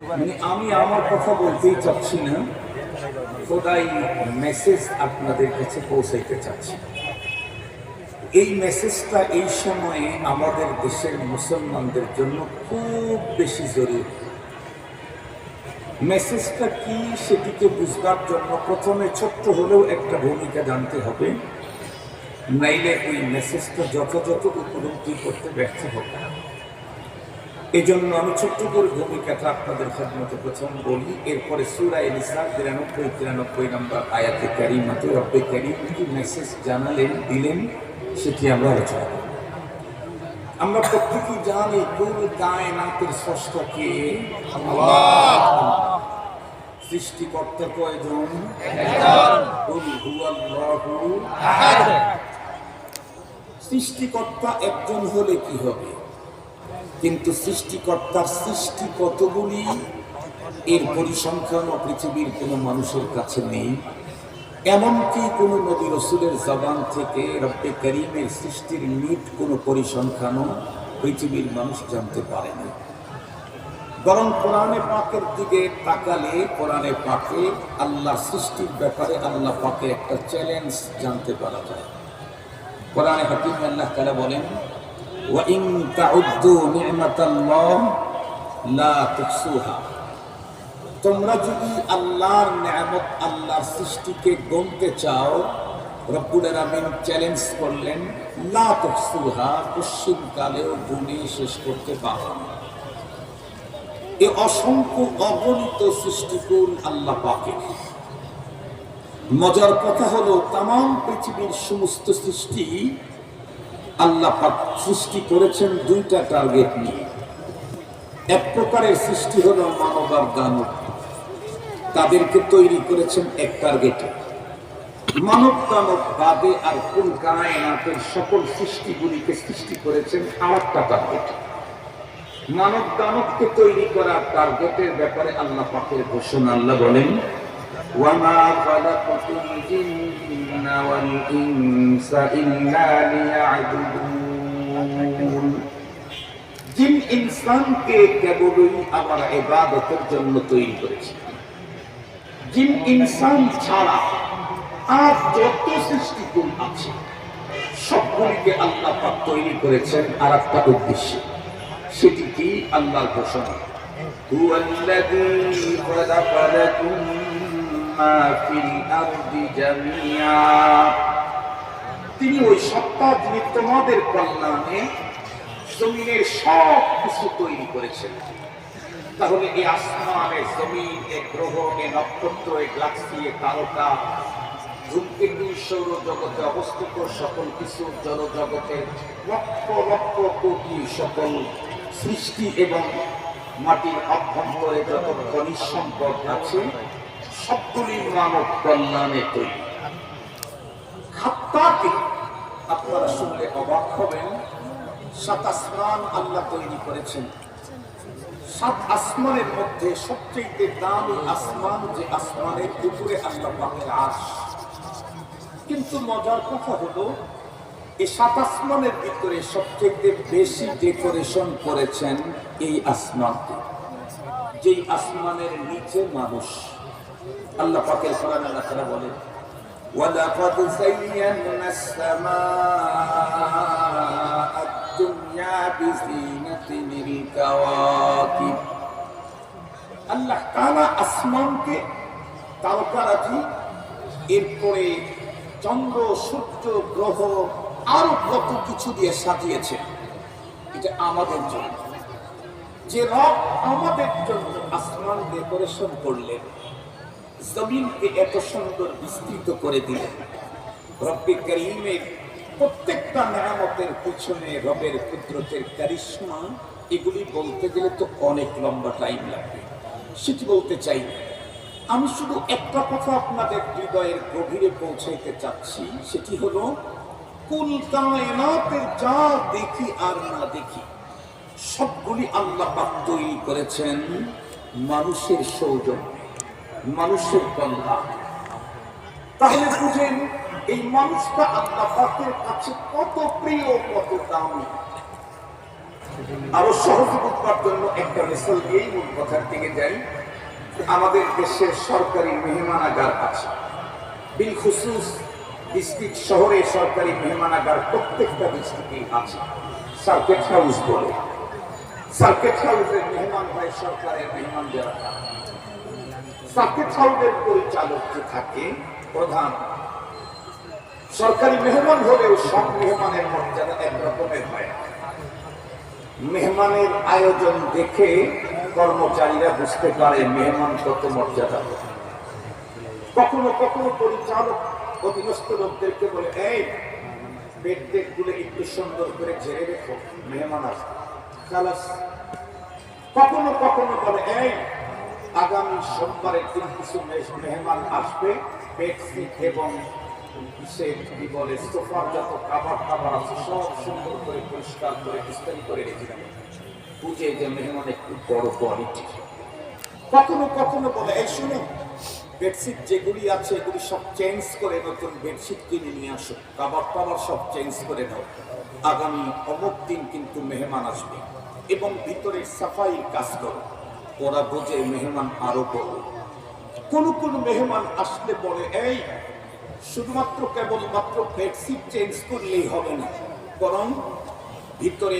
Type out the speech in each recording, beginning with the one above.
মানে আমি আমার কথা বলতেই চাচ্ছি না, খোদাই মেসেজ আপনাদের কাছে পৌঁছাইতে চাচ্ছি। এই মেসেজটা এই সময়ে আমাদের দেশের মুসলমানদের জন্য খুব বেশি জরুরি। মেসেজটা কি সেটিকে বুঝবার জন্য প্রথমে ছোট্ট হলেও একটা ভূমিকা জানতে হবে। নাইলে ওই মেসেজটা যথাযথ উপলব্ধি করতে ব্যর্থ হবে এই জন্য আমি ছোট্ট করে ভূমিকাটা আপনাদের খেদমতে প্রথম বলি। এরপরে সুরা এলিসা বিরানব্বই তিরানব্বই নম্বর আয়াতে ক্যারিমাতে রব্বে কি মেসেজ জানালেন, দিলেন, সেটি আমরা আলোচনা করব। আমরা প্রত্যেকেই জানি কুল কায়নাতের স্রষ্টাকে সৃষ্টিকর্তা কয়জন? সৃষ্টিকর্তা একজন হলে কি হবে? কিন্তু সৃষ্টিকর্তার সৃষ্টি কতগুলি? এর পরিসংখ্যানও পৃথিবীর কোনো মানুষের কাছে নেই। এমনকি কোনো নবী রসুলের জবান থেকে রব্বে করিমের সৃষ্টির নিট কোনো পরিসংখ্যানও পৃথিবীর মানুষ জানতে পারেনি বরং কোরআনে পাকের দিকে তাকালে, কোরআনে পাকে আল্লাহ সৃষ্টির ব্যাপারে আল্লাহ পাকে একটা চ্যালেঞ্জ জানতে পারা যায়। কোরআনে হাকিম আল্লাহ তারা বলেন وإن تعدوا نعمة الله لا تحصوها তোমরা যদি আল্লাহর নিয়ামত আল্লাহর সৃষ্টিকে গমতে চাও রব্বুল আলামিন চ্যালেঞ্জ করলেন লা তুহসুহা পশ্চিম কালেও গুণে শেষ করতে পারো না এ অসংখ্য অগণিত সৃষ্টিকুল আল্লাহ পাকের মজার কথা হলো তাম পৃথিবীর সমস্ত সৃষ্টি আল্লাহ সৃষ্টি করেছেন দুইটা টার্গেট নিয়ে। এক প্রকারের সৃষ্টি হল মানব দানব। তাদেরকে তৈরি করেছেন এক টার্গেটে মানব দানব বাদে আর কোন কায়নাতের সকল সৃষ্টিগুলিকে সৃষ্টি করেছেন আর একটা টার্গেটে মানব দানবকে তৈরি করার টার্গেটের ব্যাপারে আল্লাহ পাকের ঘোষণা আল্লাহ বলেন ওয়ামা ফালাকুতুল জিন والإنس إلا ليعبدون জিন ইনসানকে কেবলই আমার ইবাদতের জন্য তৈরি করেছে জিন ইনসান ছাড়া আর যত সৃষ্টিগুণ আছে সবগুলিকে আল্লাহ পাক তৈরি করেছেন আর একটা উদ্দেশ্যে সেটি কি আল্লাহর ঘোষণা هو الذي خلق لكم ما في الأرض جميعا তিনি ওই সত্তা যিনি তোমাদের কল্যাণে জমিনের সব কিছু তৈরি করেছেন তাহলে এই আসমান এ জমিন এ গ্রহ এ নক্ষত্র এ গ্লাক্সি এ তারকা ধূমকেতু সৌর জগতে অবস্থিত সকল কিছু জলজগতের লক্ষ লক্ষ কোটি সকল সৃষ্টি এবং মাটির অভ্যন্তরে যত খনিজ সম্পদ আছে সবগুলি মানব কল্যাণে তৈরি। খাত্তাকে আপনারা শুনলে অবাক হবেন, সাত আসমান আল্লাহ তৈরি করেছেন। সাত আসমানের মধ্যে সবচেয়ে দামি আসমান যে আসমানের উপরে আল্লাহ পাকের আশ কিন্তু মজার কথা হলো এই সাত আসমানের ভিতরে সবচেয়ে বেশি ডেকোরেশন করেছেন এই আসমানকে যেই আসমানের নিচে মানুষ। আল্লাহ পাকের কোরআন আল্লাহ তারা বলে ولقد زينا السماء الدنيا بزينة الكواكب আল্লাহ তাআলা আসমানকে তারকারাজি এরপরে চন্দ্র সূর্য গ্রহ আরো কত কিছু দিয়ে সাজিয়েছে এটা আমাদের জন্য যে রব আমাদের জন্য আসমান ডেকোরেশন করলেন জমিনকে এত সুন্দর বিস্তৃত করে দিলেন। রব্বে করিমের প্রত্যেকটা মেরামতের পিছনে রবের কুদরতের কারিশ্মা, এগুলি বলতে গেলে তো অনেক লম্বা টাইম লাগবে। সেটি বলতে চাই, আমি শুধু একটা কথা আপনাদের হৃদয়ের গভীরে পৌঁছাইতে চাচ্ছি, সেটি হলো, কুল কায়নাতের যা দেখি আর না দেখি, সবগুলি আল্লাহ পাক তৈরি করেছেন মানুষের সৌজন্য। মানুষের কল্যাণ তাহলে বুঝেন, এই মানুষটা আল্লাহ পাকের কাছে কত প্রিয়, কত দামি। আরও সহজে বুঝবার জন্য একটা মিসাল দিয়েই মূল কথার দিকে যাই। আমাদের দেশের সরকারি মেহমানাগার আছে। বিল খুসুস ডিস্ট্রিক্ট শহরে সরকারি মেহমানাগার প্রত্যেকটা ডিস্ট্রিক্টেই আছে। সার্কেট হাউস বলে। সার্কেট হাউসের মেহমান হয় সরকারের মেহমান যারা। হাউসের পরিচালক যে থাকে, প্রধান, সরকারি মেহমান হলেও সব মেহমানের মর্যাদা একরকমের হয়। মেহমানের আয়োজন দেখে কর্মচারীরা বুঝতে পারে মেহমান কত মর্যাদা কখনো কখনো পরিচালক অধীনস্থ লোকদেরকে বলে, এই, বেড টেডগুলো একটু সুন্দর করে ঝেড়ে রেখো, মেহমান আসবে। কখনো কখনো বলে, এই আগামী সোমবারের দিন কিছু মেহমান আসবে বেডশিট এবং সে কি বলে সোফার যত খাবার খাবার আছে, সব সুন্দর করে পরিষ্কার করে ইস্তারি করে রেখে বুঝে যে মেহমান একটু বড় কোয়ালিটি কখনো কখনো বলে, এই শুনো বেডশিট যেগুলি আছে, এগুলি সব চেঞ্জ করে নতুন বেডশিট কিনে নিয়ে আসো, কাবার টাবার সব চেঞ্জ করে দাও আগামী অমুক দিন কিন্তু মেহমান আসবে এবং ভিতরে সাফাই কাজ করো ওরা বোঝে মেহমান আরও বড়। কোন কোন মেহমান আসলে বলে, এই, শুধুমাত্র কেবলমাত্র বেডশিট চেঞ্জ করলেই হবে না, বরং ভিতরে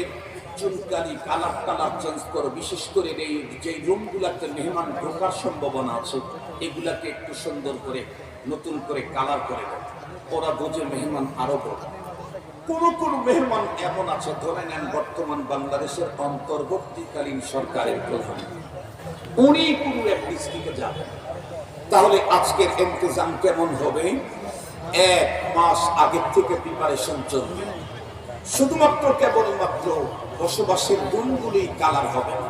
চুনকালি কালার কালার চেঞ্জ করো। বিশেষ করে এই যে রুমগুলাতে মেহমান ঢোকার সম্ভাবনা আছে, এগুলাকে একটু সুন্দর করে, নতুন করে কালার করে ওরা বোঝে মেহমান আরও বড়। কোন কোন মেহমান এমন আছে, ধরে নেন বর্তমান বাংলাদেশের অন্তর্বর্তীকালীন সরকারের প্রধান। উনি কোনো এক ডিস্ট্রিক্টে যাবেন তাহলে আজকের ইন্তজাম কেমন হবে? এক মাস আগের থেকে প্রিপারেশন চলবে। শুধুমাত্র কেবলমাত্র বসবাসের রুমগুলি কালার হবে না।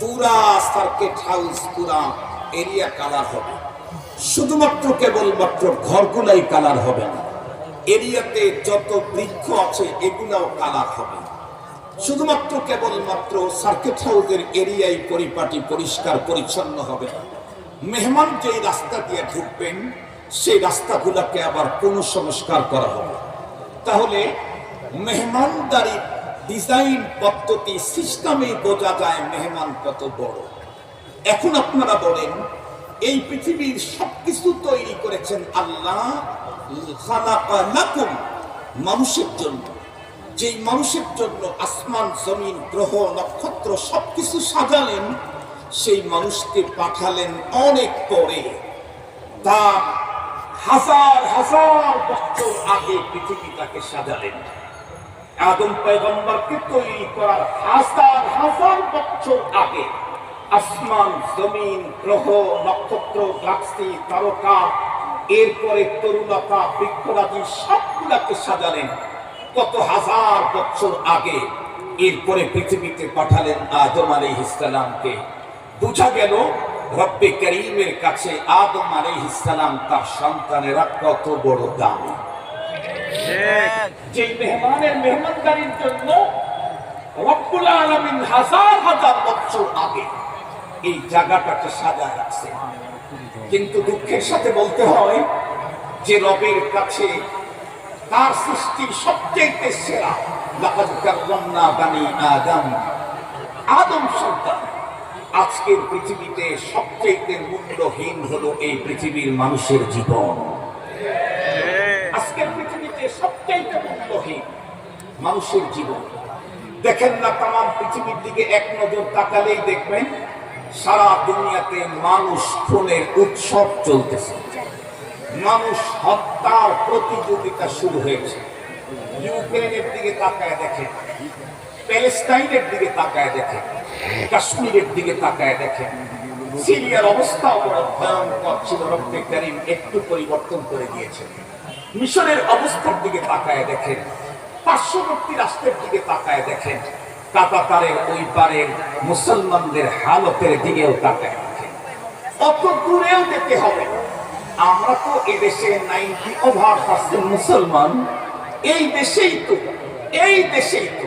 পুরা সার্কেট হাউস পুরা এরিয়া কালার হবে। শুধুমাত্র কেবলমাত্র ঘরগুলাই কালার হবে না। এরিয়াতে যত বৃক্ষ আছে, এগুলাও কালার হবে। শুধুমাত্র কেবলমাত্র সার্কিট হাউসের এরিয়ায় পরিপাটি পরিষ্কার পরিচ্ছন্ন হবে না। মেহমান যেই রাস্তা দিয়ে ঢুকবেন, সেই রাস্তাগুলোকে আবার পুনঃ সংস্কার করা হবে। তাহলে মেহমানদারি ডিজাইন পদ্ধতি সিস্টেমে বোঝা যায় মেহমান কত বড়। এখন আপনারা বলেন, এই পৃথিবীর সবকিছু তৈরি করেছেন আল্লাহ মানুষের জন্য। যেই মানুষের জন্য আসমান, জমিন, গ্রহ, নক্ষত্র সবকিছু সাজালেন, সেই মানুষকে পাঠালেন অনেক পরে। তার হাজার হাজার বছর আগে পৃথিবীটাকে সাজালেন। আদম পয়গম্বরকে তৈরি করার হাজার হাজার বছর আগে আসমান, জমিন, গ্রহ, নক্ষত্র গ্লাক্সি তারকা, এরপরে তরুলতা বৃক্ষরাজি সবগুলাকে সাজালেন। কত হাজার বছর আগে এরপরে পৃথিবীতে পাঠালেন আদম আলাইহিসসালামকে। বোঝা গেল রব্বে করিমের কাছে আদম আলাইহিসসালাম তার সন্তানেরা কত বড় দামি। যে মেহমানের মেহমানদারির জন্য রব্বুল আলামিন হাজার হাজার বছর আগে এই জায়গাটাকে সাজায় রাখছে। কিন্তু দুঃখের সাথে বলতে হয় যে রবের কাছে তার সৃষ্টি সবচেয়ে সেরা। আদম। আদম সন্তান। আজকের পৃথিবীতে সবচেয়ে মূল্যহীন হলো এই পৃথিবীর মানুষের জীবন। আজকের পৃথিবীতে সবচেয়ে মূল্যহীন মানুষের জীবন। দেখেন না তাম পৃথিবীর দিকে এক নজর তাকালেই দেখবেন, সারা দুনিয়াতে মানুষ খুনের উৎসব চলতেছে। মানুষ হত্যার প্রতিযোগিতা শুরু হয়েছে। ইউক্রেনের দিকে তাকায় দেখেন প্যালেস্টাইনের দিকে তাকায় দেখেন কাশ্মীরের দিকে তাকায় দেখেন সিরিয়ার অবস্থাও বড় ভয়ঙ্কর ছিল। একটু পরিবর্তন করে দিয়েছে। মিশরের অবস্থার দিকে তাকায় দেখেন পার্শ্ববর্তী রাষ্ট্রের দিকে তাকায় দেখেন কাতাতারের ওই পারের মুসলমানদের হালতের দিকেও তাকায় দেখেন অত দূরেও যেতে হবে। আমরা তো এদেশে নাইনটি ওভার পার্সেন্ট মুসলমান? এই দেশেই তো এই দেশেই তো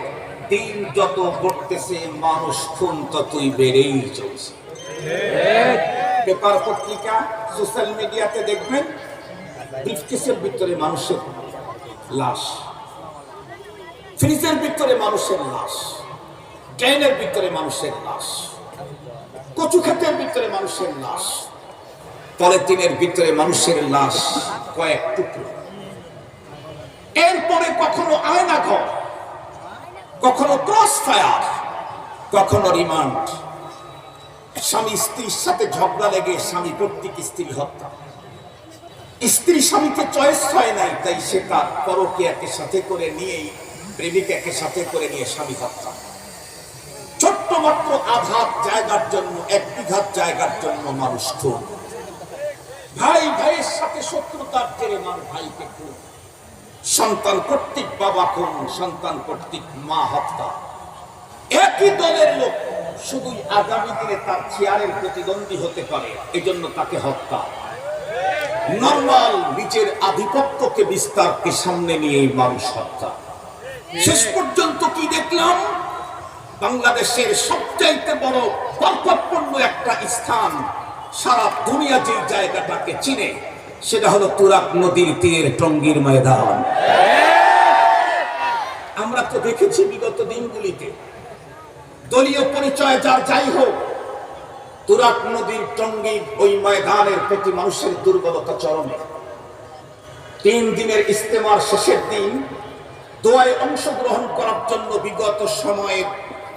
দিন যত ঘটতেছে মানুষ খুন ততই বেড়েই চলছে। পেপার পত্রিকা সোশ্যাল মিডিয়াতে দেখবেন ব্রিফকেসের ভিতরে মানুষের লাশ। ফ্রিজের ভিতরে মানুষের লাশ। ট্রেনের ভিতরে মানুষের লাশ। কচু ক্ষেতের ভিতরে মানুষের লাশ। পলিথিনের ভিতরে মানুষের লাশ, কয়েক টুকরো। এরপরে কখনো আয়না ঘর, কখনো ক্রস ফায়ার কখনো রিমান্ড। স্বামী স্ত্রীর সাথে ঝগড়া লেগে স্বামী কর্তৃক স্ত্রী হত্যা। স্ত্রী স্বামীকে চয়েস হয় নাই, তাই সে তার পরকীয়াকে সাথে করে নিয়েই, প্রেমিকাকে সাথে করে নিয়ে স্বামী হত্যা। ছোট্ট মাত্র আঘাত জায়গার জন্য, এক বিঘাত জায়গার জন্য মানুষ খুন। ভাই, ভাইয়ের সাথে শত্রুতার জেরে মার ভাইকে খুন। সন্তান কর্তৃক বাবা খুন, সন্তান কর্তৃক মা হত্যা। একই দলের লোক শুধুই আগামী দিনে তার চেয়ারের প্রতিদ্বন্দ্বী হতে পারে, এজন্য তাকে হত্যা। নর্মাল নিজের আধিপত্যকে বিস্তারকে সামনে নিয়ে মানুষ হত্যা। শেষ পর্যন্ত কি দেখলাম? বাংলাদেশের সবচাইতে বড় কর্তব্যপূর্ণ একটা স্থান সারা দুনিয়া যে জায়গাটাকে চিনে, সেটা হলো তুরাক নদীর তীর টঙ্গীর ময়দান। আমরা তো দেখেছি বিগত দিনগুলিতে, দলীয় পরিচয় যার যাই হোক তুরাক নদীর টঙ্গী ওই ময়দানের প্রতি মানুষের দুর্বলতা চরমে। তিন দিনের ইস্তেমার শেষের দিন দোয়ায় অংশগ্রহণ করার জন্য বিগত সময়ে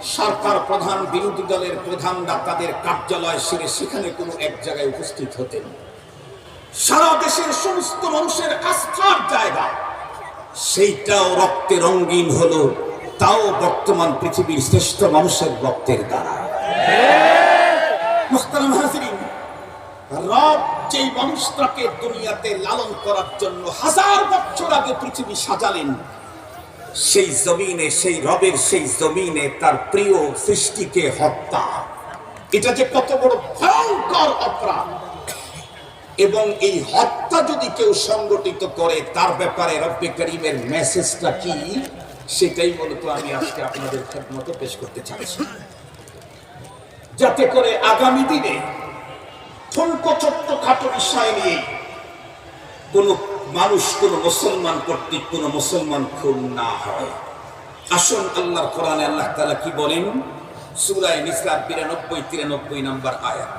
সরকার প্রধান বিরোধী দলের প্রধানরা তাদের কার্যালয় সেরে সেখানে কোনো এক জায়গায় উপস্থিত হতেন। সারা দেশের সমস্ত মানুষের আস্থার জায়গা। সেইটাও রক্তে রঙিন হলো, তাও বর্তমান পৃথিবীর শ্রেষ্ঠ মানুষের রক্তের দ্বারা। রব মানুষটাকে দুনিয়াতে লালন করার জন্য হাজার বছর আগে পৃথিবী সাজালেন সেই জমিনে, সেই রবের সেই জমিনে তার প্রিয় সৃষ্টিকে হত্যা। এটা যে কত বড় ভয়ঙ্কর অপরাধ। এবং এই হত্যা যদি কেউ সংগঠিত করে, তার ব্যাপারে রব্বে করিমের মেসেজটা কি? সেটাই মূলত আমি আজকে আপনাদের মতো পেশ করতে চাইছি। যাতে করে আগামী দিনে ঠুনকো ছোট্ট খাটো বিষয় নিয়ে কোন মানুষ কোন মুসলমান কর্তৃক কোন মুসলমান খুন না হয়। আসুন আল্লাহর কোরআনে আল্লাহ তাআলা কি বলেন? সূরায়ে নিসা 92 93 নাম্বার আয়াত।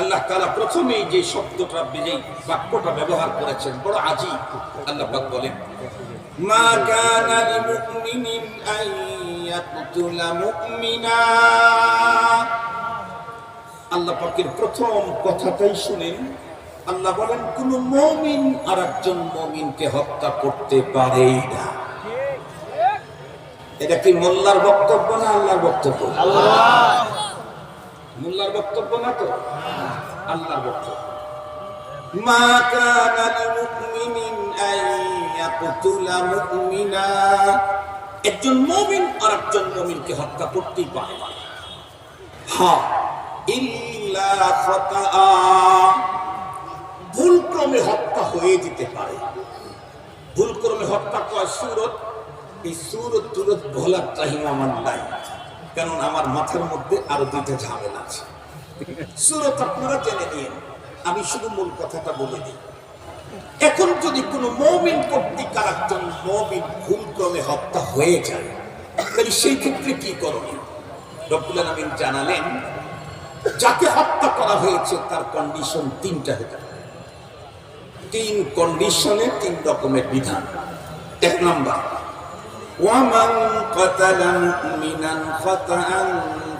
আল্লাহ তালা প্রথমেই যে শব্দটা যেই বাক্যটা ব্যবহার করেছেন, বড় আজি আল্লাহ বলেন, মা কানা লিমুমিনিন আন মুমিনা। আল্লাহ পাকের প্রথম কথাটাই শুনেন আল্লাহ বলেন কোন মমিন আর একজন মমিনকে হত্যা করতে পারেই না। এটা কি মোল্লার বক্তব্য না আল্লাহর বক্তব্য? মোল্লার বক্তব্য না তো? আল্লাহর বক্তব্য। মা কানা মুমিনা। একজন মুমিন আর একজন মুমিনকে হত্যা করতেই পারে না। হ্যাঁ ইল্লা খাতাআ ভুলক্রমে হত্যা হয়ে যেতে পারে। ভুলক্রমে হত্যা কয় সুরত, এই সুরত তুরত ভোলার টাইম আমার নাই। কারণ আমার মাথার মধ্যে আরও দুইটা ঝামেলা আছে। সুরত আপনারা জেনে নিন, আমি শুধু মূল কথাটা বলে দিই। এখন যদি কোনো মৌমিন কর্তৃক আর একজন মৌমিন ভুলক্রমে হত্যা হয়ে যায়, তাহলে সেই ক্ষেত্রে কি করণীয়? রব্বুল আমিন জানালেন, যাকে হত্যা করা হয়েছে তার কন্ডিশন তিনটা হতে তিন কন্ডিশনে তিন রকমের বিধান এক নম্বর ومن قتل مؤمنا خطأ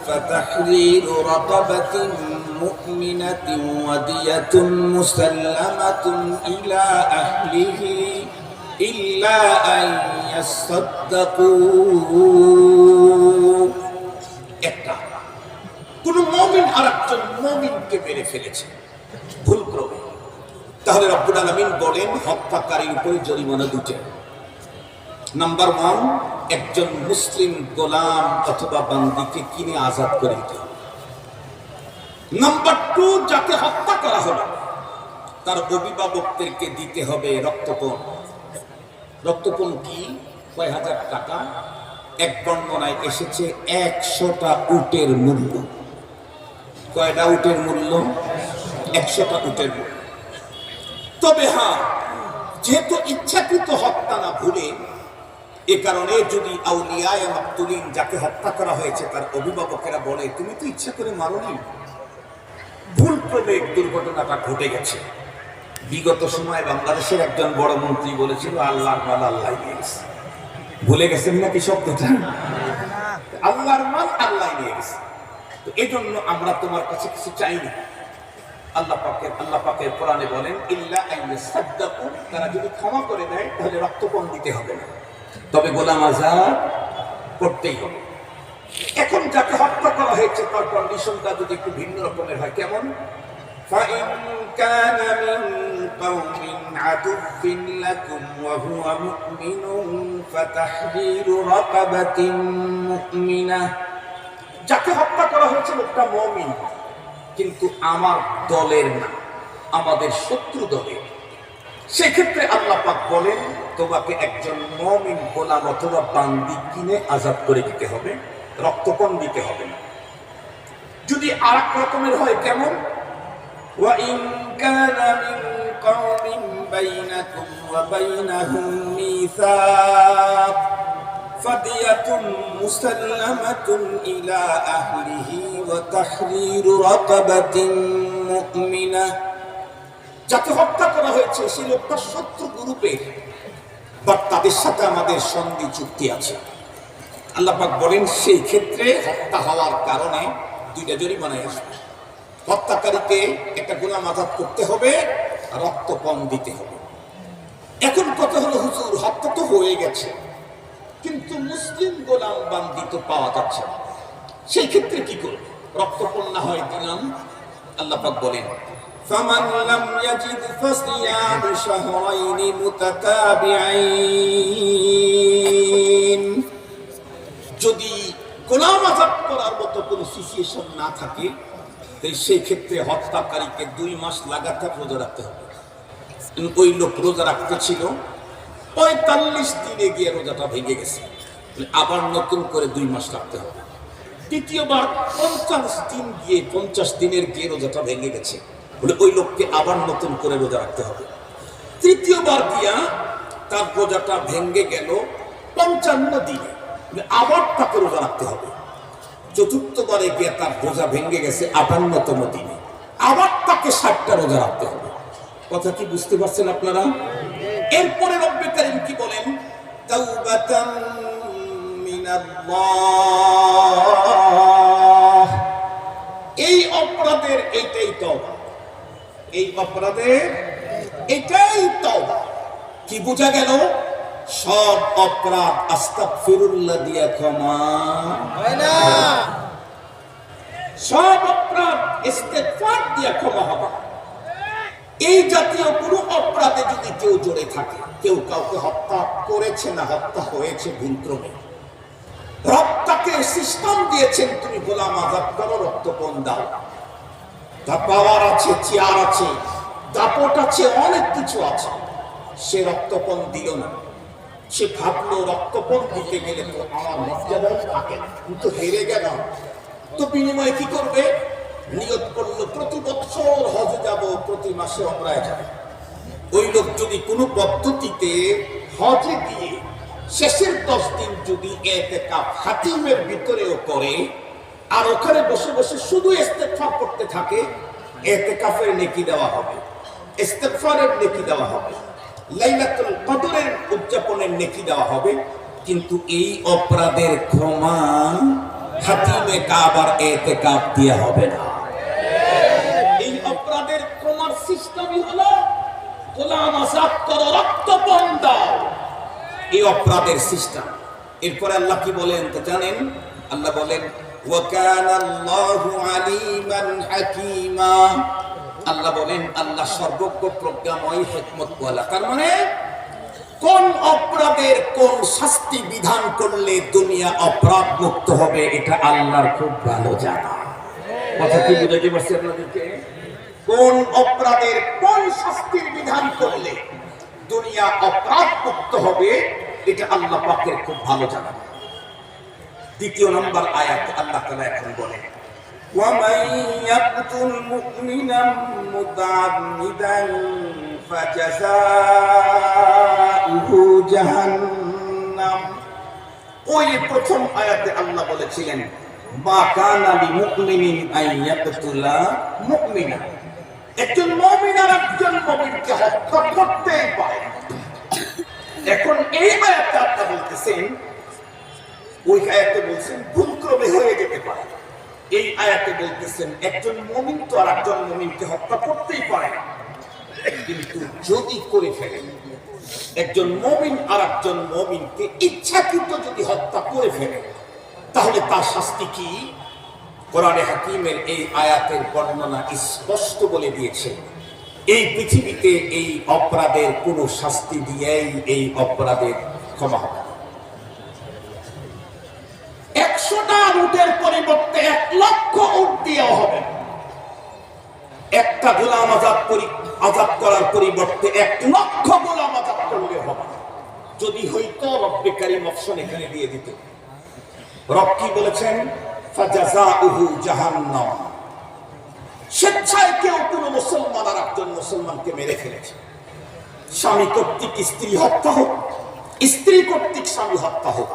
فتحرير رقبة مؤمنة ودية مسلمة إلى أهله إلا أن يصدقوا একটা কোন মমিন আর একজন মমিনকে মেরে ফেলেছে ভুল ক্রমে তাহলে রব্বুল আলমিন বলেন, হত্যাকারীর উপরে জরিমানা দুটো নাম্বার ওয়ান একজন মুসলিম গোলাম অথবা বান্দিকে কিনে আজাদ করে দিতে নাম্বার টু যাকে হত্যা করা হলো, তার অভিভাবকদেরকে দিতে হবে রক্তপণ। রক্তপণ কি? কয় হাজার টাকা? এক বর্ণনায় এসেছে, একশোটা উটের মূল্য। কয়টা উটের মূল্য? একশোটা উটের মূল্য। তবে হ্যাঁ যেহেতু ইচ্ছাকৃত হত্যা না ভুলে, এ কারণে যদি যাকে হত্যা করা হয়েছে তার অভিভাবকেরা বলে, তুমি তো ইচ্ছা করে মারোনি। ভুল ক্রমে দুর্ঘটনাটা ঘটে গেছে। বিগত সময়ে বাংলাদেশের একজন বড় মন্ত্রী বলেছিল, আল্লাহর মাল আল্লাহ নিয়ে ভুলে গেছেন নাকি শব্দটা? আল্লাহর মাল আল্লাহ নিয়ে গেছে। এই আমরা তোমার কাছে কিছু চাইনি। আল্লাহ পাকের আল্লাহ পাকের কোরআনে বলেন ইল্লা আইয়াসাদ্দাকু তারা যদি ক্ষমা করে দেয় তাহলে রক্তপণ দিতে হবে না তবে গোলাম আজাদ করতেই হবে এখন যাকে হত্যা করা হয়েছে তার কন্ডিশনটা যদি একটু ভিন্ন রকমের হয় কেমন فإن كان من قوم عدو لكم وهو مؤمن فتحرير رقبة مؤمنة যাকে হত্যা করা হয়েছে লোকটা মমিন কিন্তু আমার দলের না আমাদের শত্রু দলের সেক্ষেত্রে আল্লাহ পাক বলেন তোমাকে একজন মমিন গোলাম অথবা বান্দি কিনে আজাদ করে দিতে হবে রক্তপণ দিতে হবে না যদি আর এক রকমের হয় কেমন وإن كان من قوم بينكم وبينهم ميثاق فدية مسلمة إلى أهله وتحرير رقبة مؤمنة যাকে হত্যা করা হয়েছে সেই লোকটা শত্রু গ্রুপের বাট তাদের সাথে আমাদের সন্ধি চুক্তি আছে আল্লাহ পাক বলেন সেই ক্ষেত্রে হত্যা হওয়ার কারণে দুইটা জরিমানায় আসবে হত্যাকারীকে একটা গুণা মাথাত করতে হবে রক্তপণ দিতে হবে এখন কথা হলো হুজুর হত্যা তো হয়ে গেছে কিন্তু মুসলিম গোলাম বান্দি তো পাওয়া যাচ্ছে না সেই ক্ষেত্রে কি করবে রক্তপণ না হয় দিলাম আল্লাহ পাক বলেন فمن لم يجد فصيام شهرين متتابعين যদি গোলাম আজাদ করার মতো কোনো সিচুয়েশন না থাকে তো সেই ক্ষেত্রে হত্যাকারীকে দুই মাস লাগাতার রোজা রাখতে হবে ওই লোক রোজা রাখতে ছিল পঁয়তাল্লিশ দিনে গিয়ে রোজাটা ভেঙে গেছে। আবার নতুন করে দুই মাস রাখতে হবে। দ্বিতীয়বার পঞ্চাশ দিন গিয়ে, পঞ্চাশ দিনের গিয়ে রোজাটা ভেঙে গেছে। বলে ওই লোককে আবার নতুন করে রোজা রাখতে হবে। তৃতীয়বার দিয়া তার রোজাটা ভেঙে গেল পঞ্চান্ন দিনে। আবার তাকে রোজা রাখতে হবে। চতুর্থবারে গিয়ে তার রোজা ভেঙে গেছে আটান্নতম দিনে। আবার তাকে ষাটটা রোজা রাখতে হবে। কথা কি বুঝতে পারছেন আপনারা? এরপরে তাওবাতাম মিনাল্লাহ এই অপরাধের এটাই তওবা। এই অপরাধের এটাই তওবা। কি বোঝা গেল? সব অপরাধ আস্তাগফিরুল্লাহ দিয়া ক্ষমা। হয় না। সব অপরাধ ইস্তেগফার দিয়া ক্ষমা হবে। এই জাতীয় কোনো অপরাধে যদি কেউ জড়ে থাকে, কেউ কাউকে হত্যা করেছে না হত্যা হয়েছে ভুলক্রমে। রক্তাকে সিস্টেম দিয়েছেন তুমি গোলাম আজাদ করো রক্তপণ দাও। তা পাওয়ার আছে, চেয়ার আছে, দাপট আছে, অনেক কিছু আছে। সে রক্তপণ দিল না। সে ভাবলো, রক্তপণ দিতে গেলে তো আমার মর্যাদা থাকে কিন্তু হেরে গেল তো বিনিময়ে কি করবে? নিয়ত করল প্রতি বছর হজে যাব, প্রতি মাসে অমরায় যাব। ওই লোক যদি কোনো পদ্ধতিতে হজে গিয়ে শেষের দশ দিন যদি হাতিমের ভিতরেও করে, আর ওখানে বসে বসে শুধু ইস্তেগফার করতে থাকে, এতেকাফের নেকি দেওয়া হবে ইস্তেগফারের নেকি দেওয়া হবে, লাইলাতুল কদরের উদযাপনের নেকি দেওয়া হবে, কিন্তু এই অপরাধের ক্ষমা হাতিমে কাবার এতেকাফ দেওয়া হবে না। ইসলামী হলো গোলাম আজাদ করো রক্তপণ দাও এই অপরাধের সিস্টেম। এরপরে আল্লাহ কি বলেন তো জানেন? আল্লাহ বলেন আল্লাহ বলেন, আল্লাহ সর্বজ্ঞ, প্রজ্ঞাময়, হেকমতওয়ালা। তার মানে কোন অপরাধের কোন শাস্তি বিধান করলে দুনিয়া অপরাধ মুক্ত হবে, এটা আল্লাহর খুব ভালো জানা। কথা কি বুঝাইতে পারছি আপনাদেরকে? কোন অপরাধের কোন শাস্তির বিধান করলে দুনিয়া অপরাধ মুক্ত হবে এটা আল্লাহ পাকের খুব ভালো জানা দ্বিতীয় নম্বর আয়াত আল্লাহ তাআলা এখন বলে ومن يقتل مؤمنا متعمدا فجزاؤه جهنم ওই প্রথম আয়াতে আল্লাহ বলেছিলেন মা কানা লিমুমিনিন আন ইয়াকতুলা মুমিনা একজন মুমিন আর একজন মুমিনকে হত্যা করতেই পারে। এখন এই আয়াতে আল্লাহ বলতেছেন, ওই আয়াতে বলছেন ভুল ক্রমে হয়ে যেতে পারে। এই আয়াতে বলতেছেন, একজন মুমিন তো আর একজন মুমিনকে হত্যা করতেই পারে। কিন্তু যদি করে ফেলে একজন মমিন আর একজন মমিনকে ইচ্ছাকৃত যদি হত্যা করে ফেলে তাহলে তার শাস্তি কি? কোরআনে হাকিমের এই আয়াতের বর্ণনা স্পষ্ট বলে দিয়েছে। এই পৃথিবীতে এই অপরাধের কোনো শাস্তি দিয়েই এই অপরাধের ক্ষমা হবে। একশোটা উটের পরিবর্তে এক লক্ষ উট দিয়েও হবে একটা গোলাম আজাদ করি আজাদ করার পরিবর্তে এক লক্ষ গোলাম আজাদ করলে হবে যদি হইতো রব্বে কারিম অপশন এখানে দিয়ে দিত। রব কি বলেছেন? ফাজাজাউহু জাহান্নাম। স্বেচ্ছায় কেউ কোনো মুসলমান আর একজন মুসলমানকে মেরে ফেলেছে। স্বামী কর্তৃক স্ত্রী হত্যা হোক, স্ত্রী কর্তৃক স্বামী হত্যা হোক,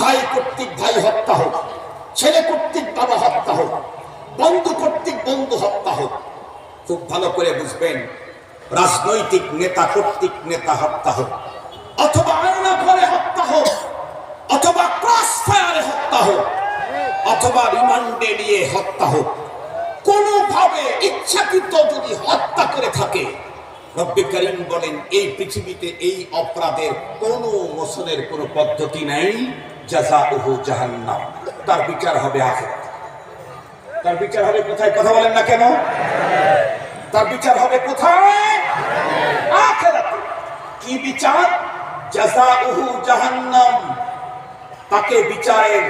ভাই কর্তৃক ভাই হত্যা হোক, ছেলে কর্তৃক বাবা হত্যা হোক, বন্ধু কর্তৃক বন্ধু হত্যা হোক, খুব ভালো করে বুঝবেন, রাজনৈতিক নেতা কর্তৃক নেতা হত্যা হোক, অথবা আয়না ঘরে হত্যা হোক অথবা ক্রস ফায়ারে হত্যা হোক অথবা রিমান্ডে নিয়ে হত্যা হোক। কোনোভাবে ইচ্ছাকৃত যদি হত্যা করে থাকে, রব্বে বলেন, এই পৃথিবীতে এই অপরাধের কোন মোশনের কোনো পদ্ধতি নাই। জাজা উহু জাহান্নাম। তার বিচার হবে আখেরাতে। তার বিচার হবে কোথায়? কথা বলেন না কেন? তার বিচার হবে কোথায়? কি বিচার? জাজা উহু জাহান্নাম। তাকে বিচারের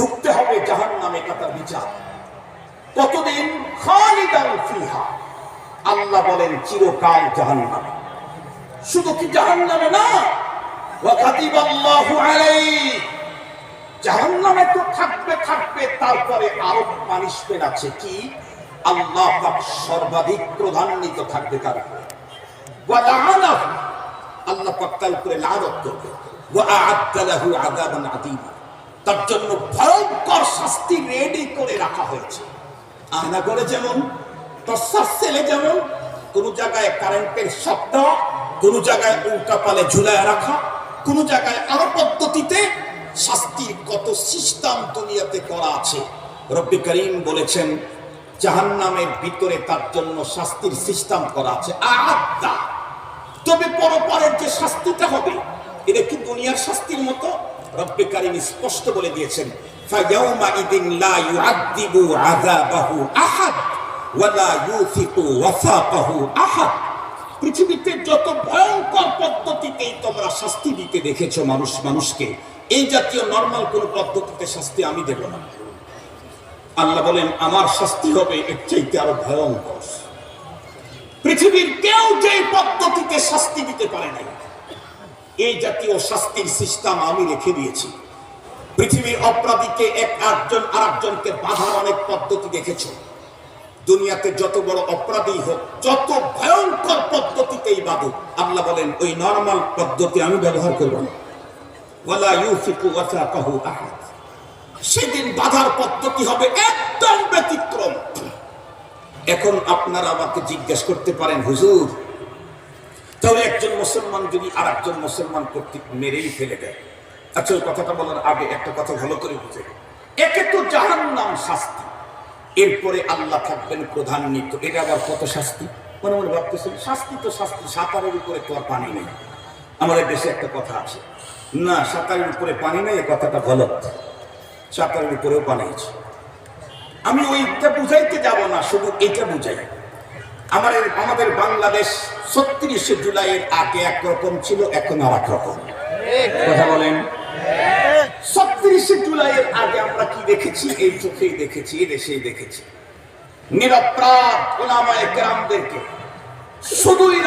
ঢুকতে হবে জাহান্নামে এটা তার বিচার। কতদিন? খালিদান ফিহা। আল্লাহ বলেন, চিরকাল জাহান্নামে। শুধু কি না? ওয়াকাতিব আল্লাহু জাহান্নামে তো থাকবে থাকবে, তারপরে আরও আছে কি? আল্লাহ সর্বাধিক প্রধান্বিত থাকবে তার আল্লাহ উপরে করবে। ওয়া তার জন্য ভয়ঙ্কর শাস্তি রেডি করে রাখা হয়েছে। আয়না করে যেমন, টর্চার যেমন, কোন জায়গায় কারেন্টের শব্দ, কোন জায়গায় উল্টা পালে ঝুলায় রাখা, কোন জায়গায় আরও পদ্ধতিতে শাস্তির কত সিস্টেম দুনিয়াতে করা আছে। রব্বি করিম বলেছেন, জাহান্নামের ভিতরে তার জন্য শাস্তির সিস্টেম করা আছে। আত্মা তবে পরপরের যে শাস্তিটা হবে, এটা কি দুনিয়ার শাস্তির মতো? রব্বে কারিম স্পষ্ট বলে দিয়েছেন, ফায়াউমা ইদিন লা ইউআদ্দিবু আযাবাহু আহাদ আহাদ। পৃথিবীতে যত ভয়ঙ্কর পদ্ধতিতেই তোমরা শাস্তি দিতে দেখেছ মানুষ মানুষকে, এই জাতীয় নর্মাল কোন পদ্ধতিতে শাস্তি আমি দেব না। আল্লাহ বলেন, আমার শাস্তি হবে এর চাইতে আরও ভয়ঙ্কর। পৃথিবীর কেউ যে পদ্ধতিতে শাস্তি দিতে পারে নাই এই জাতীয় শাস্তির সিস্টেম আমি রেখে দিয়েছি। পৃথিবীর অপরাধীকে এক আটজন আর একজনকে বাধার অনেক পদ্ধতি দেখেছ। দুনিয়াতে যত বড় অপরাধী হোক, যত ভয়ঙ্কর পদ্ধতিতেই বাদুক আল্লাহ বলেন, ওই নর্মাল পদ্ধতি আমি ব্যবহার করব না। সেদিন বাধার পদ্ধতি হবে একদম ব্যতিক্রম। এখন আপনারা আমাকে জিজ্ঞেস করতে পারেন, হুজুর তাহলে একজন মুসলমান যদি আর একজন মুসলমান কর্তৃক মেরেই ফেলে দেয়। আচ্ছা ওই কথাটা বলার আগে একটা কথা ভালো করে বুঝে একে তো জাহান নাম শাস্তি। এরপরে আল্লাহ থাকবেন প্রধান্বিত এটা আবার কত শাস্তি? মনে মনে ভাবতেছেন, শাস্তি তো শাস্তি, সাঁতারের উপরে তো আর পানি নেই। আমাদের দেশে একটা কথা আছে। না, সাঁতারের উপরে পানি নেই, এ কথাটা গলত সাঁতারের উপরেও পানি আছে। আমি ওইটা বুঝাইতে যাব না, শুধু এটা বুঝাই। আমাদের আমাদের বাংলাদেশ ছত্রিশে জুলাইয়ের আগে একরকম ছিল, এখন আর এক রকম কথা বলেন। ছত্রিশে জুলাইয়ের আগে আমরা কি দেখেছি? এই চোখেই দেখেছি, এই দেশেই দেখেছি। নিরপরাধ ওলামায়ে কেরামদেরকে শুধুই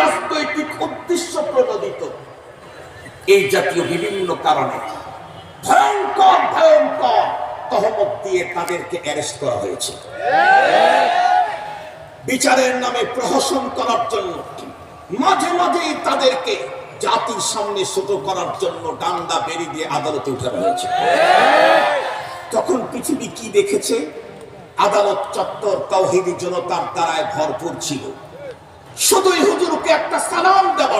এই জাতীয় বিভিন্ন কারণে ভয়ঙ্কর ভয়ঙ্কর দিয়ে তাদেরকে অ্যারেস্ট করা বিচারের নামে প্রহসন করার জন্য, মাঝে মাঝেই তাদেরকে জাতির সামনে ছোট করার জন্য ডান্ডা বেরিয়ে দিয়ে আদালতে উঠানো হয়েছে তখন পৃথিবী কি দেখেছে? আদালত চত্বর তাওহিদি জনতার দ্বারায় ভরপুর ছিল। শুধুই হুজুরকে একটা সালাম দেওয়া